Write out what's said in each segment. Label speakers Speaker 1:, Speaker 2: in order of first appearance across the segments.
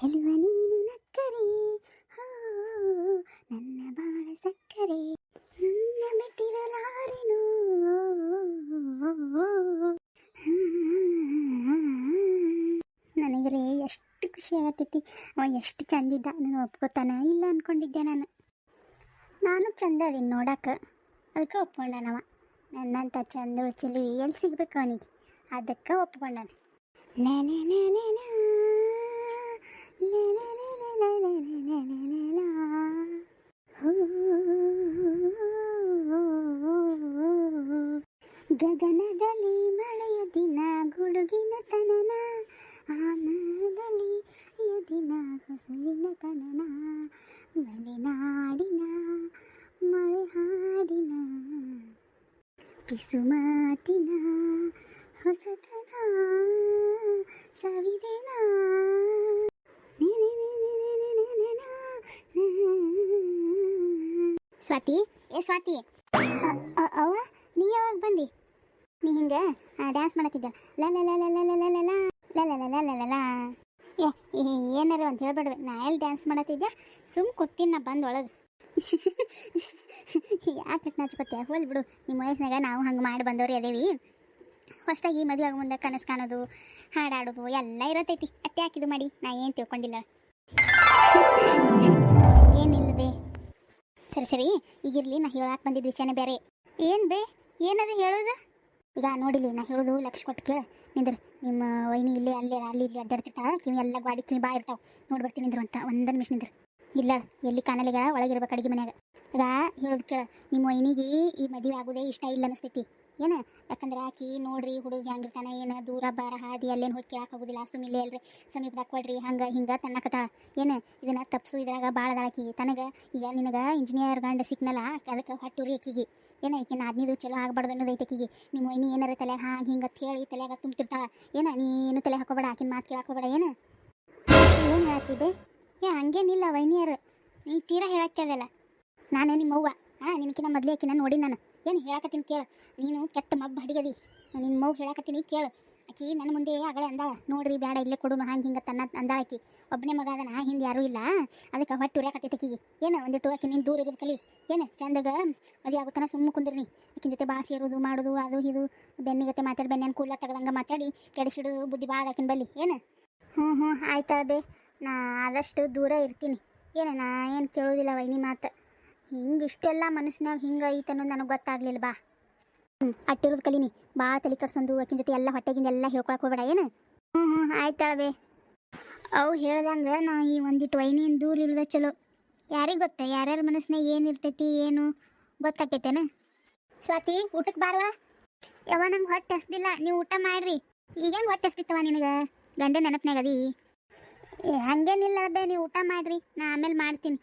Speaker 1: ಚೆಲುವ ನೀನು ನಕ್ಕರೆ. ಹೋ, ನನ್ನ ಬಾಳ ಸಕ್ಕರೆ. ನನ್ನ ಬಿಟ್ಟಿರಲಾರೆನು? ನನಗ್ರೆ ಎಷ್ಟು ಖುಷಿ ಆಗತ್ತೈತಿ ಅವ ಎಷ್ಟು ಚಂದಿದ್ದ. ನಾನು ಒಪ್ಕೋತಾನ ಇಲ್ಲ ಅನ್ಕೊಂಡಿದ್ದೆ ನಾನು. ನಾನು ಚಂದ ಅದೀನಿ ನೋಡಕ್ಕೆ ಅದಕ್ಕೆ ಒಪ್ಕೊಂಡನವ. ನನ್ನಂಥ ಚಂದ ಚೆಲುವಿ ಎಲ್ಲಿ ಸಿಗ್ಬೇಕು ಅವನಿಗೆ? ಅದಕ್ಕೆ ಒಪ್ಕೊಂಡಾನ. ಲೇ ಲೇ ಲೇ. ಗಗನದಲ್ಲಿ ಮಳೆಯ ದಿನ, ಗುಡುಗಿನ ತನನ ಆಮದಲ್ಲಿ ದಿನ, ಹಸುವಿನ ತನನ ಮಲೆನಾಡಿನ ಮಳೆ ಹಾಡಿನ ಪಿಸು ಮಾತಿನ ಹೊಸತನ ಸವಿದೆನ ಸ್ವಾತಿ ಏ ಸ್ವಾತಿ ಅವ್ವ ನೀ ಯಾವಾಗ ಬಂದಿ ನೀ ಹಿಂಗೆ ಡ್ಯಾನ್ಸ್ ಮಾಡತ್ತಿದ್ದ ಲ ಲ ಏ ಏನಾರು ಅಂತ ಹೇಳ್ಬೇಡ್ವೆ ನಾ ಎಲ್ಲಿ ಡ್ಯಾನ್ಸ್ ಮಾಡತ್ತಿದ್ದೆ ಸುಮ್ ಕೂತೀನಿ ನಾ ಬಂದು ಒಳಗೆ ಯಾಕೆ ನಾಚ್ಕೊತ್ತೆ ಹೋಲ್ ಬಿಡು ನಿಮ್ಮ ವಯಸ್ಸಿನಾಗ ನಾವು ಹಂಗೆ ಮಾಡಿ ಬಂದವ್ರಿ ಅದೇವಿ ಹೊಸದಾಗಿ ಮದುವೆ ಆಗ ಮುಂದೆ ಕನಸು ಕಾಣೋದು ಹಾಡಾಡೋದು ಎಲ್ಲ ಇರತೈತಿ ಅಟ್ಟೆ ಹಾಕಿದು ಮಾಡಿ ನಾ ಏನು ತಿಳ್ಕೊಂಡಿಲ್ಲ ಸರಿ ಸರಿ ಈಗಿರ್ಲಿ ನಾ ಹೇಳಕ್ಕೆ ಬಂದಿದ್ದ ವಿಷಯನೇ ಬೇರೆ. ಏನು ಬೇ, ಏನದು ಹೇಳೋದು? ಈಗ ನೋಡಿಲಿ, ನಾ ಹೇಳೋದು ಲಕ್ಷ ಕೊಟ್ಟು ಕೇಳ. ನಿಂದ್ರ, ನಿಮ್ಮ ವೈನಿ ಇಲ್ಲಿ, ಅಲ್ಲೇ, ಅಲ್ಲಿ, ಇಲ್ಲಿ ಅಡ್ಡಾಡ್ತಿರ್ತಾಳ, ಕಿವಿ ಎಲ್ಲ ಗಾಡಿ, ಕಿವಿ ಬಾ ಇರ್ತಾವೆ. ನೋಡಿ ಬರ್ತೀನಿ ನಿಂದ್ರು ಅಂತ ಒಂದು ನಿಮಿಷ ನಿಂದ್ರ. ಇಲ್ಲ, ಎಲ್ಲಿ ಕಾನಲಿಗ ಒಳಗಿರ್ಬೇಕು ಅಡಿಗೆ ಮನ್ಯಾಗ. ಈಗ ಹೇಳೋದು ಕೇಳ, ನಿಮ್ಮ ವೈನಿಗೆ ಈ ಮದುವೆ ಆಗೋದೇ ಇಷ್ಟ ಇಲ್ಲ ಅನಿಸ್ತೈತಿ. ಏನು? ಯಾಕಂದ್ರೆ ಆಕಿ ನೋಡ್ರಿ, ಹುಡುಗ ಹೆಂಗಿರ್ತಾನೆ, ಏನು ದೂರ ಬಾರ ಹಾದಿ ಅಲ್ಲೇನು ಹೋಗಿ ಕೇಳಕ್ಕೆ ಹೋಗುದಿಲ್ಲ ಸುಮ್ಮಿಲ್ಲೇ ಅಲ್ರಿ ಸಮೀಪದಾಗ ಕೊಡ್ರಿ, ಹಂಗೆ ಹಿಂಗೆ ತನ್ನಕತ ಏನು? ಇದನ್ನ ತಪ್ಸು, ಇದ್ರಾಗ ಭಾಳ ದಾಳಕಿ ತನಗೆ ಈಗ ನಿನಗೆ ಇಂಜಿನಿಯರ್ ಗಂಡ ಸಿಕ್ನಲ್ಲ, ಅದಕ್ಕೆ ಹೊಟ್ಟುರಿ ಆಕಿಗೆ. ಏನ ನಾ ಆದ್ನಿದು ಚಲೋ ಆಗ್ಬಾರ್ದು ಅನ್ನೋದು ಐತೆ ಆಕಿಗೆ. ನಿಮ್ಮ ವೈನಿ ಏನಾರ ತಲೆ ಹಾಂ ಹಿಂಗೆ ಅಂತ ಹೇಳಿ ತಲೆಯಾಗ ತುಂಬ್ತಿರ್ತಾಳ. ಏನ, ನೀನು ತಲೆ ಹಾಕೋಬೇಡ ಆಕಿನ ಮಾತು ಕೇಳಕ್ಕೆ ಏನು? ಏನು ಹೇಳ್ತಿದ್ದೆ ಏ, ಹಂಗೇನಿಲ್ಲ ವೈನಿಯರು. ನೀ ತೀರಾ ಹೇಳಕ್ಕೆದಲ್ಲ ನಾನು ನಿಮ್ಮ ಅವ್ವ ಹಾಂ ನಿನಕಿನ ಮೊದಲೇ ಆಕಿನ ನೋಡಿ ನಾನು. ಏನು ಹೇಳಕತ್ತೀನಿ ಕೇಳು. ನೀನು ಕೆಟ್ಟ ಮಬ್ಬ ಹಡಿಗದಿ ನಿನ್ನ ಮಗು ಹೇಳಕತ್ತೀನಿ ಕೇಳು. ಆಕಿ ನನ್ನ ಮುಂದೆ ಆಗಳೆ ಅಂದಾಳ. ನೋಡ್ರಿ ಬೇಡ ಇಲ್ಲೇ ಕೊಡುನು ಹಂಗೆ ಹಿಂಗೆ ತನ್ನ ಅಂದಾಳ ಆಕಿ. ಒಬ್ಬನೇ ಮಗ ಅದನ ಹಿಂದೆ ಯಾರೂ ಇಲ್ಲ. ಅದಕ್ಕೆ ಹೊಟ್ಟೆ ಉರಿಯಾಕತ್ತೈತೆ ಆಕಿಗೆ. ಏನು ಒಂದಿಟ್ಟು ಆಕಿ ನೀನು ದೂರ ಕಲಿ ಏನು ಚಂದಗ ಮದುವೆ ಆಗುತ್ತಾನ ಸುಮ್ಮನೆ ಕುಂದ್ರಿ ಆಕಿನ ಜೊತೆ ಬಾಸಿ ಇರೋದು ಮಾಡೋದು, ಅದು ಇದು. ಬೆನ್ನಿಗತ್ತೆ ಮಾತಾಡಿ ಬೆನ್ನ ಕೂಲ ತಗದಂಗೆ ಮಾತಾಡಿ ಕೆಡಿಸಿಡೋದು ಬುದ್ಧಿ ಭಾಳ ಆಕಿನ ಬಲ್ಲಿ. ಏನು? ಹ್ಞೂ ಹ್ಞೂ ಆಯ್ತಾ ಬೇ ನಾ ಆದಷ್ಟು ದೂರ ಇರ್ತೀನಿ. ಏನು, ನಾ ಏನು ಕೇಳೋದಿಲ್ಲ ವೈನಿ ಮಾತು. ಹಿಂಗೆ ಇಷ್ಟೆಲ್ಲ ಮನಸ್ಸಿನಾಗ ಹಿಂಗೆ ಐತೆ ನನಗೆ ಗೊತ್ತಾಗ್ಲಿಲ್ಲ ಬಾ. ಹ್ಞೂ ಅಟ್ಟಿರೋದು ಕಲೀನಿ. ಭಾಳ ತಲೆ ಕಟ್ಸೊಂದು ಅಕ್ಕಿನ ಜೊತೆ ಎಲ್ಲ ಹೊಟ್ಟೆಗಿಂದ ಎಲ್ಲ ಹೇಳ್ಕೊಳಕ್ಕೆ ಹೋಗ್ಬೇಡ, ಏನು? ಹ್ಞೂ ಹ್ಞೂ ಆಯ್ತಾಳೆ ಬೇ ಅವು ಹೇಳ್ದಂಗೆ ನಾ ಈ ಒಂದಿಟ್ಟು ವೈನಿಯಿಂದ ದೂರ ಇರೋದ ಚಲೋ. ಯಾರಿಗೆ ಗೊತ್ತ? ಯಾರ್ಯಾರ ಮನಸ್ಸಿನಾಗ ಏನು ಇರ್ತೈತಿ, ಏನು? ಗೊತ್ತಾಕೈತೇನ? ಸ್ವಾತಿ ಊಟಕ್ಕೆ ಬಾರವಾ ಯಾವ ನಂಗೆ ಹೊಟ್ಟೆ ಹಸ್ದಿಲ್ಲ. ನೀವು ಊಟ ಮಾಡ್ರಿ. ಈಗೇನು ಹೊಟ್ಟೆ ಹಸ್ತಿತ್ತವ ನಿನಗೆ? ಗಂಡ ನೆನಪಿನಾಗದಿ ಹಂಗೇನಿಲ್ಲ ಬೇ ನೀವು ಊಟ ಮಾಡ್ರಿ. ನಾ ಆಮೇಲೆ ಮಾಡ್ತೀನಿ.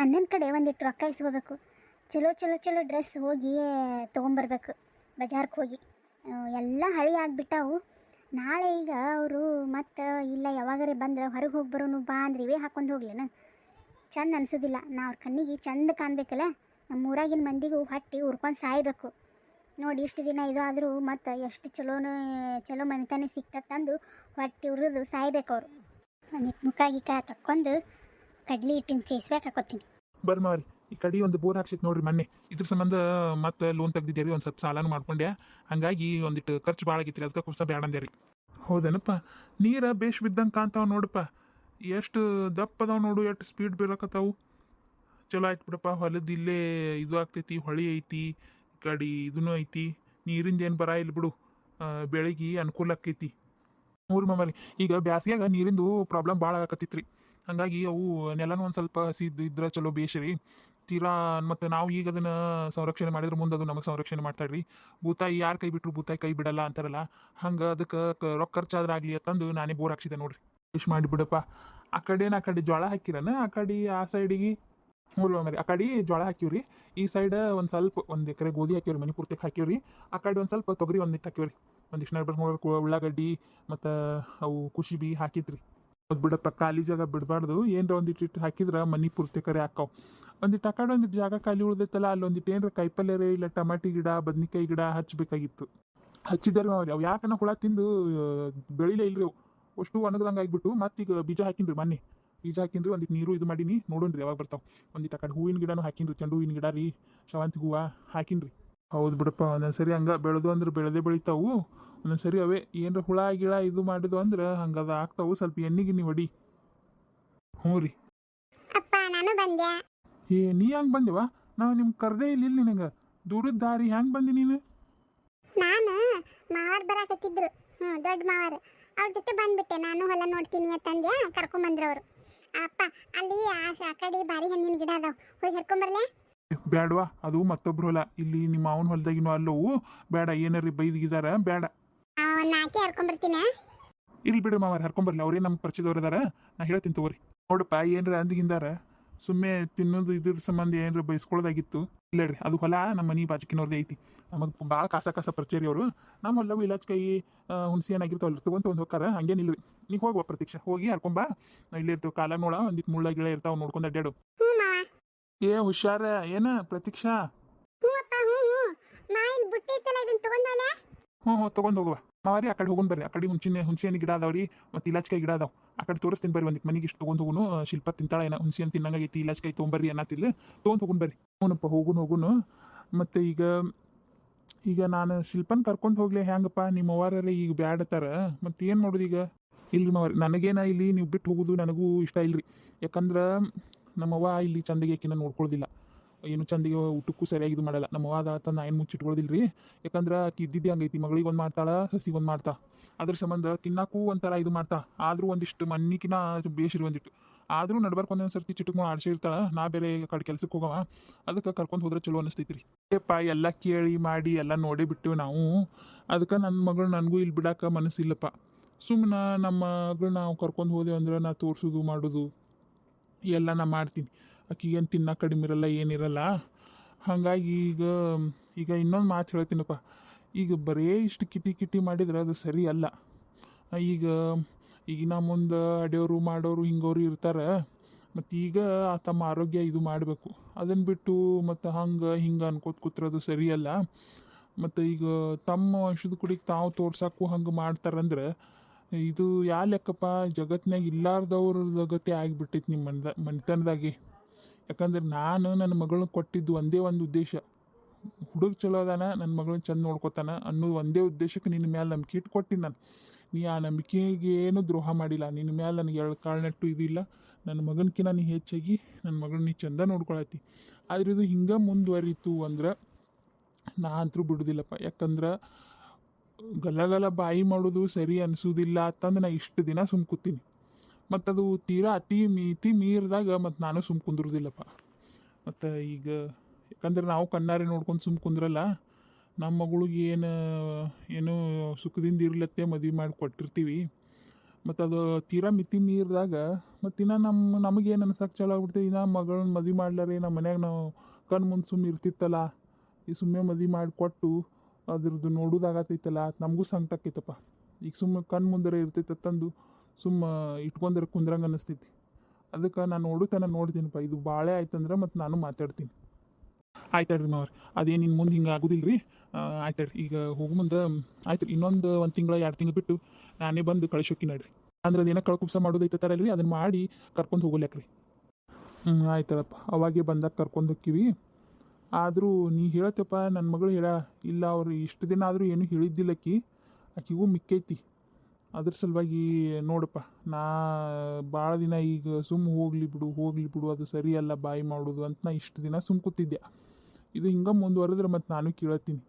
Speaker 1: ಅಣ್ಣನ ಕಡೆ ಒಂದಿಟ್ಟು ರೊಕ್ಕ ಇಸ್ಕೋಬೇಕು. ಚಲೋ ಚಲೋ ಚಲೋ ಡ್ರೆಸ್ ಹೋಗಿ ತೊಗೊಂಬರ್ಬೇಕು. ಬಜಾರ್ಗೆ ಹೋಗಿ. ಎಲ್ಲ ಹಳಿ ಆಗಿಬಿಟ್ಟಾವು. ನಾಳೆ ಈಗ ಅವರು ಮತ್ತು ಇಲ್ಲ ಯಾವಾಗರೇ ಬಂದ್ರೆ ಹೊರಗೆ ಹೋಗಿ ಬರೋನು ಬಾ ಅಂದ್ರೆ ಇವೇ ಹಾಕೊಂಡು ಹೋಗ್ಲೇನ? ಚಂದ ಅನಿಸೋದಿಲ್ಲ. ನಾ ಅವ್ರ ಕಣ್ಣಿಗೆ ಚಂದ ಕಾಣಬೇಕಲ್ಲ? ನಮ್ಮ ಊರಾಗಿನ ಮಂದಿಗೂ ಹಟ್ಟಿ ಉರ್ಕೊಂಡು ಸಾಯ್ಬೇಕು. ನೋಡಿ ಇಷ್ಟು ದಿನ ಇದು ಆದರೂ ಮತ್ತು ಎಷ್ಟು ಚಲೋನ, ಚಲೋ ಮನೆತನ ತಂದು ಹೊಟ್ಟೆ ಉರಿದು ಸಾಯ್ಬೇಕು ಅವರು. ಮುಖ ಗಿಕ್ಕ ತಕ್ಕೊಂಡು ಕಡ್ಲಿ ಹಿಟ್ಟಿನ ಬ್ಯಾಕ್ ಹಾಕೋತೀನಿ.
Speaker 2: ಬರ್ರಿ ಮಾರಿ ಈ ಕಡೆ ಒಂದು ಬೋರ್ ಹಾಕ್ಸಿತ್ತು ನೋಡ್ರಿ ಮೊನ್ನೆ. ಇದ್ರ ಸಂಬಂಧ ಮತ್ತೆ ಲೋನ್ ತೆಗ್ದಿದ್ದೀರಿ, ಒಂದು ಸ್ವಲ್ಪ ಸಾಲನ ಮಾಡ್ಕೊಂಡೆ. ಹಂಗಾಗಿ ಒಂದಿಟ್ಟು ಖರ್ಚು ಭಾಳ ಆಗಿತ್ತು ಅದಕ್ಕೆ ಕುಸ ಬೇಡ ಅಂದ್ಯಾರಿ ಹೌದೇನಪ್ಪ, ನೀರ ಬೇಷ್ ಬಿದ್ದಂಗೆ ಕಾಣ್ತಾವ ನೋಡಪ್ಪ. ಎಷ್ಟು ದಪ್ಪ ಅದಾವ ನೋಡು, ಎಷ್ಟು ಸ್ಪೀಡ್ ಬೀಳಕತ್ತಾವು. ಚಲೋ ಆಯ್ತು ಬಿಡಪ್ಪ, ಹೊಲದ ಇಲ್ಲೇ ಇದು ಆಗ್ತೈತಿ, ಹೊಳಿ ಐತಿ, ಈ ಕಡೆ ಇದೂ ಐತಿ. ನೀರಿಂದ ಏನು ಬರ ಇಲ್ಲ ಬಿಡು ಬೆಳಿಗ್ಗೆ ಬೆಳೆಗೆ ಅನುಕೂಲ ಆಕೈತಿ ಮೂರು ಮಾಮಲ್ಲಿ ಈಗ ಬ್ಯಾಸ್ಗ್ಯಾಗ ನೀರಿಂದು ಪ್ರಾಬ್ಲಮ್ ಭಾಳ ಆಗಕತ್ತಿತ್ರಿ. ಹಂಗಾಗಿ ಅವು ನೆಲನೂ ಒಂದು ಸ್ವಲ್ಪ ಹಸಿ ಇದ್- ಇದ್ರೆ ಚಲೋ ಬೇಷ್ರಿ. ತೀರಾ ಮತ್ತು ನಾವು ಈಗ ಅದನ್ನು ಸಂರಕ್ಷಣೆ ಮಾಡಿದ್ರೆ ಮುಂದೆ ಅದು ನಮಗೆ ಸಂರಕ್ಷಣೆ ಮಾಡ್ತಾಳ್ರಿ ಭೂತಾಯಿ ಯಾರು ಕೈ ಬಿಟ್ಟರು ಭೂತಾಯಿ ಕೈ ಬಿಡಲ್ಲ ಅಂತಾರಲ್ಲ, ಹಂಗೆ ಅದಕ್ಕೆ ರೊಕ್ಕ ಖರ್ಚಾದ್ರಾಗಲಿ ಅಂತಂದು ನಾನೇ ಬೋರ್ ಹಾಕ್ಸಿದೆ ನೋಡ್ರಿ. ಇಷ್ಟು ಮಾಡಿಬಿಡಪ್ಪ ಆ ಕಡೆನ ಆ ಕಡೆ ಜೋಳ ಹಾಕಿರನ, ಆ ಕಡೆ ಆ ಸೈಡಿಗೆ ಮೂರು ಮರಿ, ಆ ಕಡೆ ಜೋಳ ಹಾಕಿವ್ರಿ. ಈ ಸೈಡ್ ಒಂದು ಸ್ವಲ್ಪ ಒಂದು ಎಕರೆ ಗೋಧಿ ಹಾಕಿವ್ರಿ, ಮನೆ ಪೂರ್ತಿಗೆ ಹಾಕಿವ್ರಿ. ಆ ಕಡೆ ಒಂದು ಸ್ವಲ್ಪ ತೊಗರಿ ಒಂದಿಟ್ಟು ಹಾಕಿವ್ರಿ. ಒಂದಿಷ್ಟು ನಡ್ಬರ್ಸ್ ಉಳ್ಳಾಗಡ್ಡಿ ಮತ್ತು ಅವು ಕುಶಿ ಬಿ ಹಾಕಿದ್ರಿ. ಅದು ಬಿಡಪ್ಪ, ಖಾಲಿ ಜಾಗ ಬಿಡಬಾರ್ದು. ಏನರ ಒಂದಿಟ್ಟು ಹಾಕಿದ್ರೆ ಮನೆ ಪೂರ್ತಿ ಕರೆ ಹಾಕೋ. ಒಂದಿಟ್ಟು ಹಾಕೊಂಡು ಕಡೆ ಒಂದಿಟ್ಟು ಜಾಗ ಖಾಲಿ ಉಳ್ದೈತಲ್ಲ ಅಲ್ಲಿ ಒಂದಿಟ್ಟು ಏನರ ಕಾಯಿಪಲ್ಯ ಇಲ್ಲ, ಟಮಾಟಿ ಗಿಡ, ಬದ್ನಿಕಾಯಿ ಗಿಡ ಹಚ್ಚಬೇಕಾಗಿತ್ತು ಹಚ್ಚಿದ್ದಾರೆ ಅವ್ರು ಅವು ಯಾಕನ ಹುಳ ತಿಂದು ಬೆಳಿಲೇ ಇಲ್ರಿ ಅವು. ಅಷ್ಟು ಒಣಗದಂಗೆ ಆಗಿಬಿಟ್ಟು ಈಗ ಬೀಜ ಹಾಕಿನ್ರಿ ಮೊನ್ನೆ. ಬೀಜ ಹಾಕಿನ್ರಿ ಒಂದಿಟ್ಟು ನೀರು ಇದು ಮಾಡೀನಿ, ನೋಡೋಣ್ರಿ ಯಾವಾಗ ಬರ್ತಾವೆ. ಒಂದಿಟ್ಟು ಆ ಕಡೆ ಹೂವಿನ ಗಿಡನೂ ಹಾಕಿನ್ರಿ, ಚೆಂಡು ಹೂವಿನ ಗಿಡ ರೀ ಶಾವಂತಿ ಹೂವು ಹಾಕಿನ್ರಿ. ಹೌದು ಬಿಡಪ್ಪ ಒಂದೊಂದು ಸರಿ ಹಂಗೆ ಬೆಳೆದು ಅಂದ್ರೆ ಬೆಳೆದೇ ಬೆಳಿತಾವು. ಸರಿ ಅವೇ ಏನರ ಹುಳ ಗಿಳ ಇದು ಮಾಡಿದ್ವು ಅಂದ್ರೆ ಹಂಗದ ಆಗ್ತಾವು ಸ್ವಲ್ಪ ಎಣ್ಣೆ ಗಿಣ್ಣಿ ಹೊಡಿ ಹ್ಞೂ ರೀ.
Speaker 1: ಅಪ್ಪ ನಾನು ಬಂದೆ.
Speaker 2: ಏ ನೀ ಹಂಗೆ ಬಂದೆವ? ನಾವು ನಿಮ್ಗೆ ಕರ್ದೇ ಇಲ್ಲ ನಿನಗೆ. ದೂರದ ದಾರಿ ಹೆಂಗೆ ಬಂದಿ ನೀನು?
Speaker 1: ನಾನು ಮಾವಾರ್ ಬರಾಕತ್ತಿದ್ರು. ಹ್ಞೂ ದೊಡ್ಡ ಮಾವಾರ್. ಅವ್ರ ಜೊತೆ ಬಂದ್ಬಿಟ್ಟೆ. ನಾನು ಹೊಲ ನೋಡ್ತೀನಿ ಅಂತಂದೆ ಕರ್ಕೊಂಬಂದ್ರು ಅವರು ಅಪ್ಪ ಅಲ್ಲಿ ಆ ಕಡೆ ಬಾರಿ ಹಣ್ಣಿನ ಗಿಡ ಅದಾವ. ಹೋಗಿ ಹರ್ಕೊಂಬರ್ಲೆ
Speaker 2: ಬೇಡವಾ ಅದು ಮತ್ತೊಬ್ರು ಹೊಲ. ಇಲ್ಲಿ ನಿಮ್ಮ ಅವನ ಹೊಲದಾಗಿನೂ ಅಲ್ಲವು. ಬೇಡ ಏನಾರ ಬೈದಿಗಿದಾರ ಬೇಡ
Speaker 1: ನಾಲ್ಕೆ ಹರ್ಕೊಂಬರ್ತೀನಿ
Speaker 2: ಇಲ್ಲಿ ಬಿಡು ಮಾವಾರ ಹರ್ಕೊಂಬರ್ಲಿ ಅವ್ರೇ ನಮ್ಮ ಪರಿಚಯದವ್ರು ಅದಾರ ನಾ ಹೇಳ್ತೀನಿ ತಗೋರಿ. ನೋಡಪ್ಪ ಏನ್ರ ಅಂದಿಗಿಂದಾರ ಸುಮ್ಮನೆ ತಿನ್ನೋದು ಇದ್ರ ಸಂಬಂಧ ಏನ್ರ ಬಯಸ್ಕೊಳ್ಳೋದಾಗಿತ್ತು ಇಲ್ಲ ರೀ ಅದು ಹೊಲ ನಮ್ಮ ಮನೆ ಬಾಜುಕಿನವ್ರದ್ದು ಐತಿ. ನಮಗೆ ಭಾಳ ಕಾಸ ಕಾಸ ಪರಿಚಯ ರೀ ಅವರು. ನಮ್ಮ ಹೊಲವು ಕೈ ಹುಣಸಿ ಏನಾಗಿರ್ತಾವಲ್ಲ ತೊಗೊಂತ ಒಂದು ಹೋಗಾರ ಹಂಗೇನಿಲ್ಲ ರೀ ನೀವು ಹೋಗುವ ಪ್ರತೀಕ್ಷಾ. ಹೋಗಿ ಹರ್ಕೊಂಬ ಇಲ್ಲೇ ಇರ್ತೀವಿ ಕಾಲ ನೋಡ ಒಂದಿಟ್ಟು ಮುಳ್ಳ ಗಿಳ ಇರ್ತಾವ ನೋಡ್ಕೊಂಡು ಅಡ್ಡಾಡು
Speaker 1: ಮಾವ.
Speaker 2: ಏ ಹುಷಾರ ಏನ ಪ್ರತೀಕ್ಷಾ?
Speaker 1: ಹ್ಞೂ ಹ್ಞೂ
Speaker 2: ತೊಗೊಂಡು ಹೋಗುವ. ಮಾವಾರಿ ಆ ಕಡೆ ಹೋಗೋಣ ಬರ್ರಿ. ಆ ಕಡೆ ಹುಂಚಿನ ಹುಣಸೆಹಣ್ಣು ಗಿಡ ಅದಾವ್ರಿ ಮತ್ತು ಇಲಾಚ್ಕಾಯಿ ಗಿಡ ಅದಾವ. ಆ ಕಡೆ ತೋರಿಸ್ತೀನಿ ಬರ್ರಿ ಒಂದಿಟ್ಟು ಮನೆಗೆ ಇಷ್ಟು ತೊಗೊಂಡು ಹೋಗುನು. ಶಿಲ್ಪ ತಿಂತಾಳ, ಏನ ಹುಣಸಿ ಹಣ್ಣು ತಿನ್ನಂಗೈತಿ ಇಲಾಚಿಕಾಯಿ ತೊಗೊಂಬರ್ರಿ ಅನ್ನತ್ತಿಲ್ಲ ತೊಗೊಂಡು ಹೋಗುನ್ ಬರ್ರಿ. ಹ್ಞೂನಪ್ಪ ಹೋಗುನು ಹೋಗುನು. ಮತ್ತು ಈಗ ಈಗ ನಾನು ಶಿಲ್ಪನ್ ಕರ್ಕೊಂಡು ಹೋಗ್ಲಿ ಹೆಂಗಪ್ಪ ನಿಮ್ಮ ಅವ್ವಾರ ಈಗ ಬ್ಯಾಡತ್ತಾರ ಮತ್ತು ಏನು ಮಾಡೋದು ಈಗ? ಇಲ್ರಿ ಮಾವ್ರಿ, ನನಗೇನ ಇಲ್ಲಿ ನೀವು ಬಿಟ್ಟು ಹೋಗೋದು ನನಗೂ ಇಷ್ಟ ಇಲ್ಲರಿ ಯಾಕಂದ್ರೆ ನಮ್ಮವ್ವ ಇಲ್ಲಿ ಚಂದಗೆ ಆಕಿನ ನೋಡ್ಕೊಳ್ಳೋದಿಲ್ಲ ಏನು ಚಂದಿಗೆ ಊಟಕ್ಕೂ ಸರಿಯಾಗಿ ಇದು ಮಾಡಲ್ಲ. ನಮ್ಮ ಅವ್ವ ತನ್ನ ಏನು ಮುಚ್ಚಿಟ್ಕೊಳ್ಳೋದಿಲ್ಲ ರೀ ಯಾಕಂದ್ರೆ ಇದ್ದಿದ್ದೆ ಹಂಗೈತಿ ಮಗಳಿಗೆ ಒಂದು ಮಾಡ್ತಾಳ, ಸಸಿಗೆ ಒಂದು ಮಾಡ್ತಾ. ಅದ್ರ ಸಂಬಂಧ ತಿನ್ನಕ್ಕೂ ಒಂಥರ ಇದು ಮಾಡ್ತಾ. ಆದರೂ ಒಂದಿಷ್ಟು ಮಣ್ಣಿಕಿನ ಬೇಸಿರು ಒಂದಿಟ್ಟು. ಆದರೂ ನಡ್ಬರ್ಕ್ ಒಂದೊಂದು ಸರ್ತಿ ಚಿಟುಕ್ ಆಡ್ಸಿರ್ತಾಳೆ ನಾ ಬೇರೆ ಕಡೆ ಕೆಲ್ಸಕ್ಕೆ ಹೋಗವ. ಅದಕ್ಕೆ ಕರ್ಕೊಂಡು ಹೋದ್ರೆ ಚಲೋ ಅನಿಸ್ತೈತಿ ರೀ ಏಪ್ಪ, ಎಲ್ಲ ಕೇಳಿ ಮಾಡಿ, ಎಲ್ಲ ನೋಡೇ ಬಿಟ್ಟಿವಿ ನಾವು. ಅದಕ್ಕೆ ನನ್ನ ಮಗಳು ನನಗೂ ಇಲ್ಲಿ ಬಿಡಕ್ಕೆ ಮನಸ್ಸಿಲ್ಲಪ್ಪ. ಸುಮ್ಮನೆ ನಮ್ಮ ಮಗಳು ನಾವು ಕರ್ಕೊಂಡು ಹೋದೆವು ಅಂದ್ರೆ ನಾ ತೋರಿಸೋದು, ಮಾಡೋದು ಎಲ್ಲ ನಾ ಮಾಡ್ತೀನಿ. ಆಕಿಗೆ ತಿನ್ನೋ ಕಡಿಮೆ ಇರಲ್ಲ, ಏನಿರಲ್ಲ. ಹಾಗಾಗಿ ಈಗ ಈಗ ಇನ್ನೊಂದು ಮಾತು ಹೇಳ್ತೀನಪ್ಪ. ಈಗ ಬರೇ ಇಷ್ಟು ಕಿಟಿ ಕಿಟಿ ಮಾಡಿದ್ರೆ ಅದು ಸರಿ ಅಲ್ಲ. ಈಗ, ಈಗಿನ ಮುಂದೆ ಅಡಿಯೋರು, ಮಾಡೋರು, ಹಿಂಗೋರು ಇರ್ತಾರೆ. ಮತ್ತು ಈಗ ತಮ್ಮ ಆರೋಗ್ಯ ಇದು ಮಾಡಬೇಕು. ಅದನ್ನು ಬಿಟ್ಟು ಮತ್ತು ಹಂಗೆ ಹಿಂಗೆ ಅನ್ಕೋತ ಕೂತ್ರೆ ಅದು ಸರಿಯಲ್ಲ ಮತ್ತು ಈಗ ತಮ್ಮ ವಂಶದ ಕುಡಿಗೆ ತಾವು ತೋರ್ಸೋಕ್ಕೂ ಹಂಗೆ ಮಾಡ್ತಾರಂದ್ರೆ, ಇದು ಯಾ ಲೆಕ್ಕಪ್ಪ ಜಗತ್ತಿನಾಗ ಇಲ್ಲಾರ್ದವ್ರ ಗತಿ ಆಗಿಬಿಟ್ಟೈತಿ ನಿಮ್ಮ ಮನ್ದ, ಮನೆತನದಾಗೆ. ಯಾಕಂದ್ರೆ ನಾನು ನನ್ನ ಮಗಳನ್ನ ಕೊಟ್ಟಿದ್ದು ಒಂದೇ ಒಂದು ಉದ್ದೇಶ. ಹುಡುಗ ಚಲೋ ಅದಾನ, ನನ್ನ ಮಗಳನ್ನ ಚಂದ ನೋಡ್ಕೊತಾನ ಅನ್ನೋ ಒಂದೇ ಉದ್ದೇಶಕ್ಕೆ ನಿನ್ನ ಮೇಲೆ ನಂಬಿಕೆ ಇಟ್ಟು ಕೊಟ್ಟಿನಿ ನಾನು. ನೀ ಆ ನಂಬಿಕೆಗೆ ಏನು ದ್ರೋಹ ಮಾಡಿಲ್ಲ. ನಿನ್ನ ಮೇಲೆ ನನಗೆ ಎರಡು ಕಾಳು ನೆಟ್ಟು ಇದಿಲ್ಲ ನನ್ನ ಮಗನಕಿನ ನೀ ಹೆಚ್ಚಾಗಿ ನನ್ನ ಮಗಳನ್ನ ನೀ ಚಂದ ನೋಡ್ಕೊಳತಿ ಆದ್ರೆ ಇದು ಹಿಂಗೆ ಮುಂದುವರಿತು ಅಂದ್ರೆ ನಾ ಅಂತೂ ಬಿಡುದಿಲ್ಲಪ್ಪ. ಯಾಕಂದ್ರೆ ಗಲಗಲ ಬಾಯಿ ಮಾಡೋದು ಸರಿ ಅನಿಸೋದಿಲ್ಲ ಅಂತಂದು ನಾ ಇಷ್ಟು ದಿನ ಸುಮ್ ಕೂತೀನಿ ಮತ್ತು ಅದು ತೀರಾ ಅತಿ ಮಿತಿ ಮೀರಿದಾಗ ಮತ್ತು ನಾನು ಸುಮ್ ಕುಂದಿರೋದಿಲ್ಲಪ್ಪ. ಮತ್ತು ಈಗ, ಯಾಕಂದ್ರೆ ನಾವು ಕಣ್ಣಾರೆ ನೋಡ್ಕೊಂಡು ಸುಮ್ ಕುಂದ್ರಲ್ಲ ನಮ್ಮ ಮಗಳಿಗೆ ಏನು ಏನು ಸುಖದಿಂದ ಇರ್ಲತ್ತೆ ಮದುವೆ ಮಾಡಿ ಕೊಟ್ಟಿರ್ತೀವಿ. ಮತ್ತು ಅದು ತೀರಾ ಮಿತಿ ಮೀರಿದಾಗ, ಮತ್ತು ಇನ್ನು ನಮ್ಮ ನಮಗೇನು ಅನ್ಸಕ್ಕೆ ಚಲೋ ಆಗ್ಬಿಡ್ತೀವಿ ಇನ್ನು ಮಗಳನ್ನ ಮದುವೆ ಮಾಡ್ಲಾರೆ ನಮ್ಮ ಮನ್ಯಾಗ ನಾವು ಕಣ್ಣು ಮುಂದೆ ಸುಮ್ಮ ಇರ್ತಿತ್ತಲ್ಲ, ಈ ಸುಮ್ಮನೆ ಮದುವೆ ಮಾಡಿಕೊಟ್ಟು ಅದ್ರದ್ದು ನೋಡೋದಾಗತ್ತೈತಲ್ಲ ನಮಗೂ ಸಂಕಟ ಆಕೈತಪ್ಪ. ಈಗ ಸುಮ್ಮನೆ ಕಣ್ಣು ಮುಂದರೆ ಇರ್ತೈತೆ ತಂದು. ಸುಮ್ಮ ಇಟ್ಕೊಂಡ್ರೆ ಕುಂದ್ರಂಗೆ ಅನ್ನಿಸ್ತೈತಿ. ಅದಕ್ಕೆ ನಾನು ನೋಡುತ್ತಾನೆ ನೋಡ್ತೀನಿಪ್ಪ, ಇದು ಬಾಳೆ ಆಯ್ತಂದ್ರೆ ಮತ್ತು ನಾನು ಮಾತಾಡ್ತೀನಿ. ಆಯ್ತಾಡ್ರಿ ಮಾವ್ರಿ ಅದೇನು ಇನ್ನು ಮುಂದೆ ಹಿಂಗೆ ಆಗೋದಿಲ್ಲ ರೀ ಆಯ್ತಾಡ್ರಿ ಈಗ ಹೋಗು ಮುಂದೆ, ಆಯ್ತು ರೀ ಇನ್ನೊಂದು ಒಂದು ತಿಂಗಳು, ಎರಡು ತಿಂಗಳು ಬಿಟ್ಟು ನಾನೇ ಬಂದು ಕಳಿಸೋಕಿ ನೋಡ್ರಿ. ಅಂದ್ರೆ ಅದೇನೋ ಕಳ್ಕುಪ್ಸ ಮಾಡೋದೈತಲ್ಲ ರೀ ಅದನ್ನು ಮಾಡಿ ಕರ್ಕೊಂಡು ಹೋಗ್ಲಿಕ್ರಿ. ಹ್ಞೂ ಆಯ್ತದಪ್ಪ ಅವಾಗೆ ಬಂದಾಗ ಕರ್ಕೊಂಡು ಹೋಕ್ಕಿವಿ. ಆದರೂ ನೀ ಹೇಳತ್ತಪ್ಪ ನನ್ನ ಮಗಳು ಹೇಳ, ಇಲ್ಲ ಅವ್ರು ಇಷ್ಟು ದಿನ ಆದರೂ ಏನೂ ಹೇಳಿದ್ದಿಲ್ಲಕ್ಕಿ, ಆಕಿಗೂ ಮಿಕ್ಕೈತಿ. ಅದ್ರ ಸಲುವಾಗಿ ನೋಡಪ್ಪ, ನಾ ಭಾಳ ದಿನ ಈಗ ಸುಮ್ಮ ಹೋಗಲಿ ಬಿಡು ಹೋಗಲಿ ಬಿಡು, ಅದು ಸರಿಯಲ್ಲ ಬಾಯಿ ಮಾಡೋದು ಅಂತ ನಾ ಇಷ್ಟು ದಿನ ಸುಮ್ಮ ಕೂತಿದ್ದೆ. ಇದು ಹಿಂಗೆ ಮುಂದುವರೆದ್ರೆ ಮತ್ತು ನಾನು ಕೇಳತ್ತೀನಿ.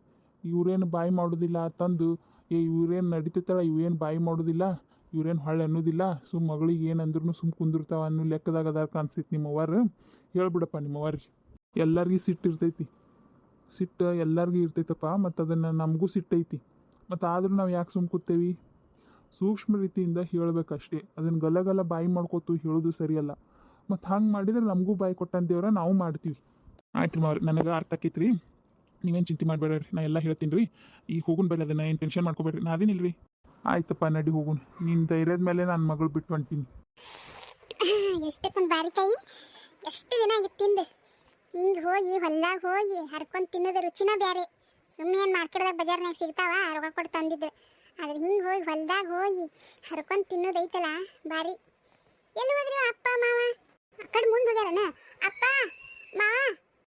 Speaker 2: ಇವ್ರೇನು ಬಾಯಿ ಮಾಡೋದಿಲ್ಲ ತಂದು, ಏ ಇವ್ರೇನು ನಡೀತೈತಲ್ಲ ಇವೇನು ಬಾಯಿ ಮಾಡೋದಿಲ್ಲ, ಇವ್ರೇನು ಹೊಳ್ಳೆ ಅನ್ನೋದಿಲ್ಲ ಸುಮ್ಮ ಮಗಳಿಗೆ ಏನಂದ್ರೂ ಸುಮ್ಮ ಕುಂದಿರ್ತಾವ ಅನ್ನೋ ಲೆಕ್ಕದಾಗ ಅದಾರ ಕಾಣಿಸ್ತೈತಿ ನಿಮ್ಮ ಅವ್ವಾರು ಹೇಳ್ಬಿಡಪ್ಪ ನಿಮ್ಮ ಅವ್ವಾರಿಗೆ ಎಲ್ಲರಿಗೂ ಸಿಟ್ಟು ಇರ್ತೈತಿ. ಸಿಟ್ಟು ಎಲ್ಲರಿಗೂ ಇರ್ತೈತಪ್ಪ ಮತ್ತು ಅದನ್ನು ನಮಗೂ ಸಿಟ್ಟೈತಿ. ಮತ್ತು ಆದರೂ ನಾವು ಯಾಕೆ ಸುಮ್ಮ ಕೂತೇವಿ? ಸೂಕ್ಷ್ಮ ರೀತಿಯಿಂದ ಹೇಳಬೇಕಷ್ಟೇ. ಅದನ್ನು ಗಲಗಲ ಬಾಯಿ ಮಾಡ್ಕೋತು ಹೇಳೋದು ಸರಿಯಲ್ಲ. ಮತ್ತು ಹಂಗೆ ಮಾಡಿದ್ರೆ ನಮಗೂ ಬಾಯಿ ಕೊಟ್ಟಂತೇವ್ರ ನಾವು ಮಾಡ್ತೀವಿ. ಆಯ್ತು ರೀ ಮಾವ್ರಿ, ನನಗೆ ಅರ್ಥ ಆಕೈತೆ ರೀ ನೀವೇನು ಚಿಂತೆ ಮಾಡಬೇಡ್ರಿ, ನಾ ಎಲ್ಲ ಹೇಳ್ತೀನಿ ರೀ. ಈಗ ಹೋಗುನ್ ಬೇಡ ಅದನ್ನು ಏನು ಟೆನ್ಷನ್ ಮಾಡ್ಕೋಬೇಡ್ರಿ ನಾ ಅದೇನಿಲ್ಲ ರೀ ಆಯ್ತಪ್ಪ, ನಡಿ ಹೋಗುನ್ ನಿನ್ನ ಧೈರ್ಯದ ಮೇಲೆ ನನ್ನ ಮಗಳು ಬಿಟ್ಟು ಹೊಂಟೀನಿ.
Speaker 1: ಬಾರಿಕಾಯಿ? ಎಷ್ಟು ದಿನ ಹಿಂಗೆ ಹೋಗಿ, ಹೊಲ್ದಾಗ ಹೋಗಿ, ಹರ್ಕೊಂಡು ತಿನ್ನೋದು ರುಚಿನ ಬೇರೆ ಸುಮ್ಮನೆ ಏನು ಮಾರ್ಕೆಟ್ದಾಗ ಬಜಾರ್ನಾಗ ಸಿಗ್ತಾವ? ರೊಕ್ಕ ಕೊಟ್ಟು
Speaker 3: ಆದ್ರೆ ಹಿಂಗೆ ಹೋಗಿ ಹೊಲ್ದಾಗ ಹೋಗಿ ಹರ್ಕೊಂಡು ತಿನ್ನೋದೈತಲ್ಲ ಬಾರಿ. ಎಲ್ಲಿ ಹೋದ್ರಿ ಅಪ್ಪ ಮಾವ? ಆ ಕಡೆ ಮುಂದೆ ಹೋಗ್ಯಾರನ? ಅಪ್ಪ ಮಾವ?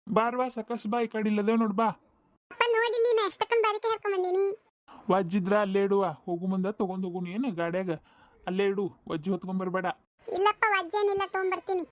Speaker 2: ಬಾರ್ವಾ ಸಕಸ್ ಬಾ ಈ ಕಡೆ ಇಲ್ಲದೆ ನೋಡ್ ಬಾ.
Speaker 3: ಅಪ್ಪ ನೋಡಿಲ್ಲಿ ನಾ ಎಷ್ಟಕ್ಕಂದು ಬಾರಿಕೆ ಹರ್ಕೊಂಡ್ ಬಂದೀನಿ.
Speaker 2: ವಜ್ಜಿದ್ರ ಅಲ್ಲೇ ಇಡುವ. ಹೋಗು ಮುಂದ ತಗೊಂಡ್ ಹೋಗುನು. ಏನು ಗಾಡ್ಯಾಗ? ಅಲ್ಲೇ ಇಡು. ವಜ್ಜಿ ಹೊತ್ಕೊಂಡ್ ಬರ್ಬೇಡ.
Speaker 3: ಇಲ್ಲಪ್ಪ ವಜ್ಜೇನಿಲ್ಲ ತೊಗೊಂಬರ್ತೀನಿ